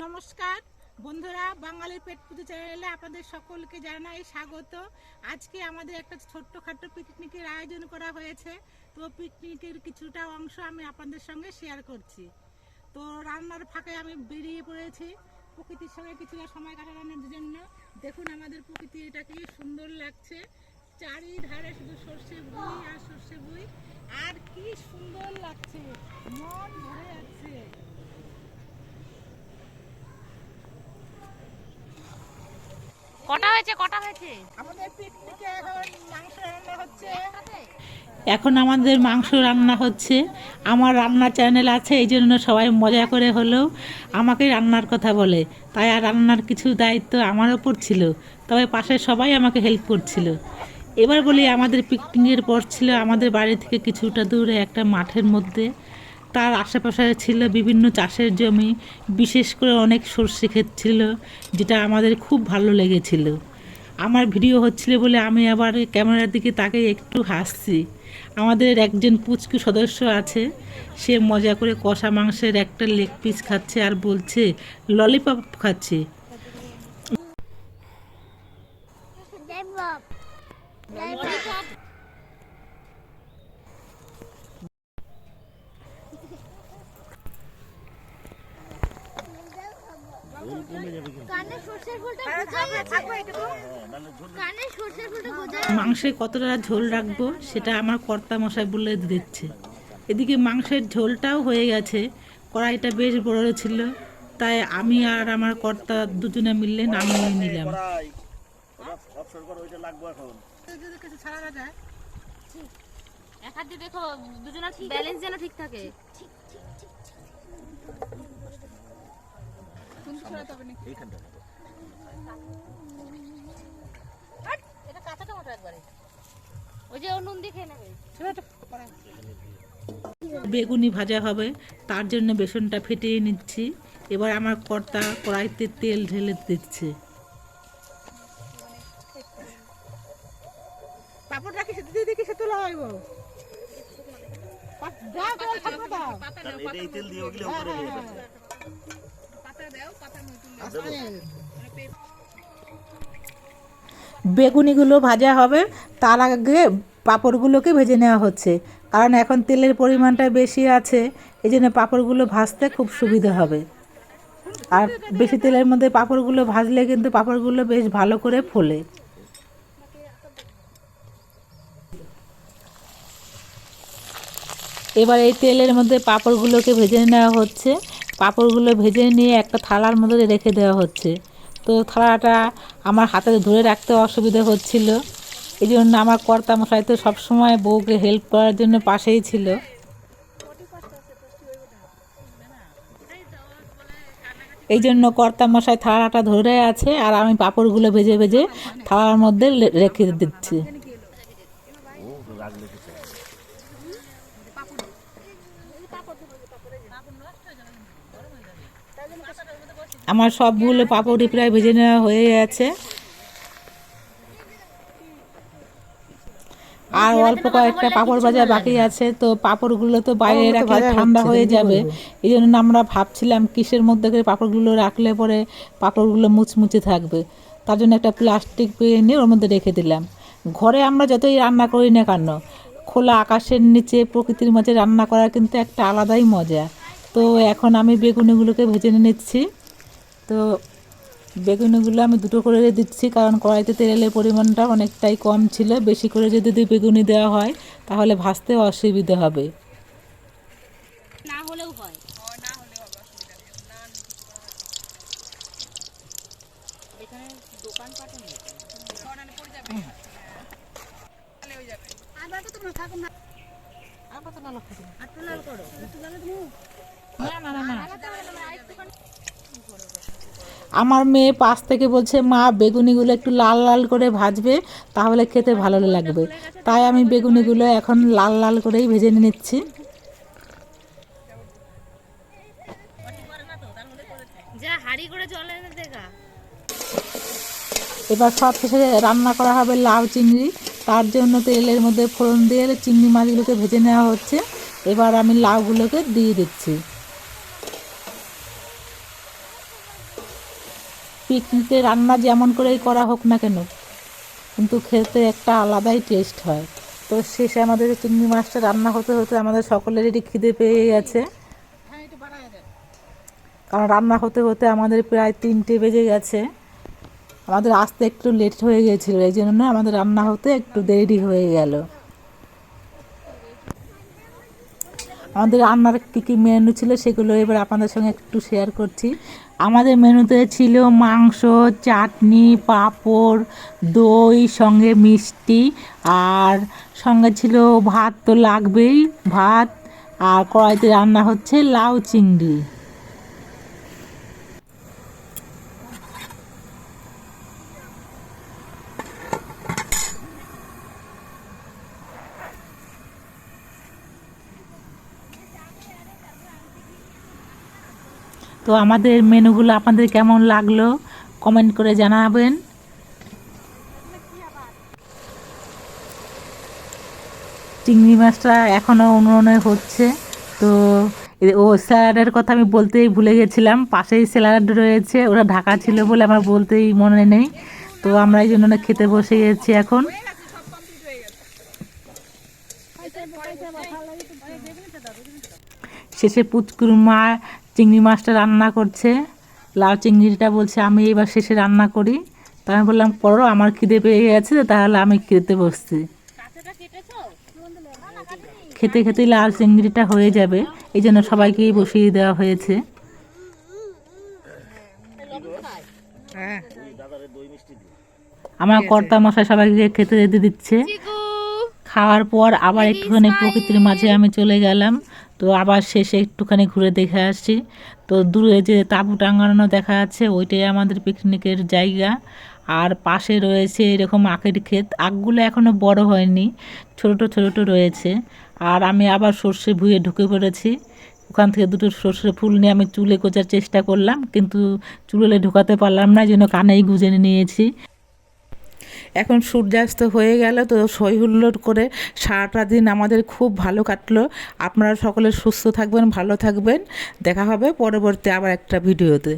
নমস্কার। বন্ধুরা, বাঙালির পেট পুজো চ্যানেলে আপনাদের সকলকে জানাই স্বাগত। আজকে আমাদের একটা ছোট্টখাট্ট পিকনিকের আয়োজন করা হয়েছে। তো পিকনিকের কিছুটা অংশ আমি আপনাদের সঙ্গে শেয়ার করছি। তো রান্নার ফাঁকে আমি বেরিয়ে পড়েছি। প্রকৃতির সঙ্গে কিছুটা সময় কাটানোর জন্য দেখুন আমাদের প্রকৃতি এটা কি সুন্দর লাগছে। চারিধারে শুধু সর্ষে বই আর সর্ষে বই। আর কি সুন্দর লাগছে। মন ভরে যাচ্ছে। কটা হয়েছে কটা হয়েছে? আমাদের পিকনিকে এখন মাংস রান্না হচ্ছে। এখন আমাদের মাংস রান্না হচ্ছে। আমার রান্না চ্যানেল আছে এই জন্য সবাই মজা করে হলেও আমাকে রান্নার কথা বলে। তাই আর রান্নার কিছু দায়িত্ব আমার ওপর ছিল। তবে পাশে সবাই আমাকে হেল্প করছিল। এবার বলি আমাদের পিকনিকের পর ছিল আমাদের বাড়ি থেকে কিছুটা দূরে একটা মাঠের মধ্যে। তার আশেপাশে ছিল বিভিন্ন চাষের জমি, বিশেষ করে অনেক সর্ষে ক্ষেত ছিল, যেটা আমাদের খুব ভালো লেগেছিল। আমার ভিডিও হচ্ছিল বলে আমি আবার ক্যামেরার দিকে তাকে একটু হাসছি। আমাদের একজন পুচকু সদস্য আছে, সে মজা করে কষা মাংসের একটা লেগ পিস খাচ্ছে আর বলছে ললিপপ খাচ্ছে। মাংসে কতটা ঝোল রাখব সেটা আমার কর্তা মশাই বলে দিচ্ছে। এদিকে মাংসের ঝোলটাও হয়ে গেছে কড়াইটা বেশ বড় ছিল তাই আমি আর আমার কর্তা দুজনে মিললে নামিয়ে নিলাম। ব্যালেন্স যেন ঠিক থাকে। এইখানটা এটা কাঁচা টমেটো একবারে। ওই যে ও নুন দিয়ে খেয়ে নেবে। বেগুনি ভাজা হবে তার জন্য বেসনটা ফেটিয়ে নিচ্ছি। এবার আমার কর্তা কড়াইতে তেল ঢেলে দিচ্ছে। সে তোলা হইব দাও। দাও। বেগুনিগুলো ভাজা হবে, তার আগে পাঁপড়গুলোকে ভেজে নেওয়া হচ্ছে। কারণ এখন তেলের পরিমাণটা বেশি আছে এই জন্য পাঁপড়গুলো ভাজতে খুব সুবিধা হবে। আর বেশি তেলের মধ্যে পাঁপড়গুলো ভাজলে কিন্তু পাঁপড়গুলো বেশ ভালো করে ফোলে। এবার এই তেলের মধ্যে পাঁপড়গুলোকে ভেজে নেওয়া হচ্ছে। পাঁপড়গুলো ভেজে নিয়ে একটা থালার মধ্যে রেখে দেওয়া হচ্ছে। তো থালাটা আমার হাতে ধরে রাখতে অসুবিধা হচ্ছিল। এই জন্য আমার কর্তা মশাই তো সবসময় বউকে হেল্প করার জন্য পাশেই ছিল। এই জন্য কর্তা মশাই থালাটা ধরে আছে আর আমি পাপড়গুলো ভেজে ভেজে থালার মধ্যে রেখে দিচ্ছি ও রাগ লেগেছে আমার সবগুলো পাপড়ি প্রায় ভেজে নেওয়া হয়ে গেছে। আর অল্প কয়েকটা পাপড় ভাজা বাকি আছে তো পাপড়গুলো তো বাইরে রাখলে ঠান্ডা হয়ে যাবে। এই জন্য আমরা ভাবছিলাম কিসের মধ্যে করে পাপড়গুলো রাখলে পরে পাপড়গুলো মুচমুচে থাকবে। তার জন্য একটা প্লাস্টিক পেয়ে নিয়ে ওর মধ্যে রেখে দিলাম। ঘরে আমরা যতই রান্না করি না কেন খোলা আকাশের নিচে প্রকৃতির মাঝে রান্না করার কিন্তু একটা আলাদাই মজা। তো এখন আমি বেগুনিগুলোকে ভেজে নিচ্ছি। তো বেগুনিগুলো আমি দুটো করে দিচ্ছি কারণ কড়াইতে তেলের পরিমাণটা অনেকটাই কম ছিল। বেশি করে যদি দুই বেগুনি দেওয়া হয় তাহলে ভাজতে অসুবিধা হবে। না হলেও হয়। এখানে দোকানপাটও নেই না না না না। আমার মেয়ে পাশ থেকে বলছে মা বেগুনিগুলো একটু লাল লাল করে ভাজবে তাহলে খেতে ভালো লাগবে। তাই আমি বেগুনিগুলো এখন লাল লাল করেই ভেজে নিচ্ছি। যা হাড়ি করে জল এবার সব শেষে রান্না করা হবে লাউ চিংড়ি। তার জন্য তেলের মধ্যে ফোড়ন দিয়ে চিংড়ি মাছগুলোকে ভেজে নেওয়া হচ্ছে। এবার আমি লাউগুলোকে দিয়ে দিচ্ছি। পিকনিকে রান্না যেমন করেই করা হোক না কেন, কিন্তু খেতে একটা আলাদাই টেস্ট হয়। তো শেষে আমাদের চিংড়ি মাছটা রান্না হতে হতে আমাদের সকলেরই খিদে পেয়ে গেছে। কারণ রান্না হতে হতে আমাদের প্রায় তিনটে বেজে গেছে। আমাদের আসতে একটু লেট হয়ে গেছিল, এই জন্য আমাদের রান্না হতে একটু দেরি হয়ে গেল। আমাদের রান্নার কী কী মেনু ছিল সেগুলো এবার আপনাদের সঙ্গে একটু শেয়ার করছি। আমাদের মেনুতে ছিল মাংস, চাটনি, পাঁপড়, দই, সঙ্গে মিষ্টি, আর সঙ্গে ছিল ভাত তো লাগবেই, ভাত, আর কড়াইতে রান্না হচ্ছে লাউ চিংড়ি। তো আমাদের মেনুগুলো আপনাদের কেমন লাগল কমেন্ট করে জানাবেন। চিংড়ি মাছটা এখনও উনুনে হচ্ছে, তো ও স্যালাডের কথা আমি বলতেই ভুলে গেছিলাম, পাশেই স্যালাড রয়েছে, ওরা ঢাকা ছিল বলে আমার বলতেই মনে নেই, তো আমরা এই জন্য খেতে বসে গেছি এখন। শেষে পুচকুর মা চিংড়ি মাছটা রান্না করছে। লাউ চিংড়িটা বলছে আমি এবার শেষে রান্না করি। তা আমি বললাম করো আমার খিদে পেয়ে গেছে তাহলে আমি খেতে বসছি। খেতে খেতে লাল চিংড়িটা হয়ে যাবে। এই জন্য সবাইকেই বসিয়ে দেওয়া হয়েছে। দাদারে দই মিষ্টি দিয়ে আমার কর্তা মশাই সবাইকে খেতে যেতে দিচ্ছে খাওয়ার পর আবার একটুখানি প্রকৃতির মাঝে আমি চলে গেলাম। তো আবার শেষে একটুখানি ঘুরে দেখে আসছি তো দূরে যে তাঁবু টাঙানো দেখা যাচ্ছে ওইটাই আমাদের পিকনিকের জায়গা। আর পাশে রয়েছে এরকম আখের ক্ষেত। আখগুলো এখনও বড় হয়নি ছোট ছোট রয়েছে। আর আমি আবার সর্ষে ভুয়ে ঢুকে পড়েছি। ওখান থেকে দুটো সর্ষে ফুল নিয়ে আমি চুলে কোচার চেষ্টা করলাম কিন্তু চুলে ঢোকাতে পারলাম না জন্য কানেই গুজে নিয়েছি। এখন সূর্যাস্ত হয়ে গেল, তো সই হুল্লোড় করে সারাটা দিন আমাদের খুব ভালো কাটলো। আপনারা সকলে সুস্থ থাকবেন, ভালো থাকবেন। দেখা হবে পরবর্তী আবার একটা ভিডিওতে।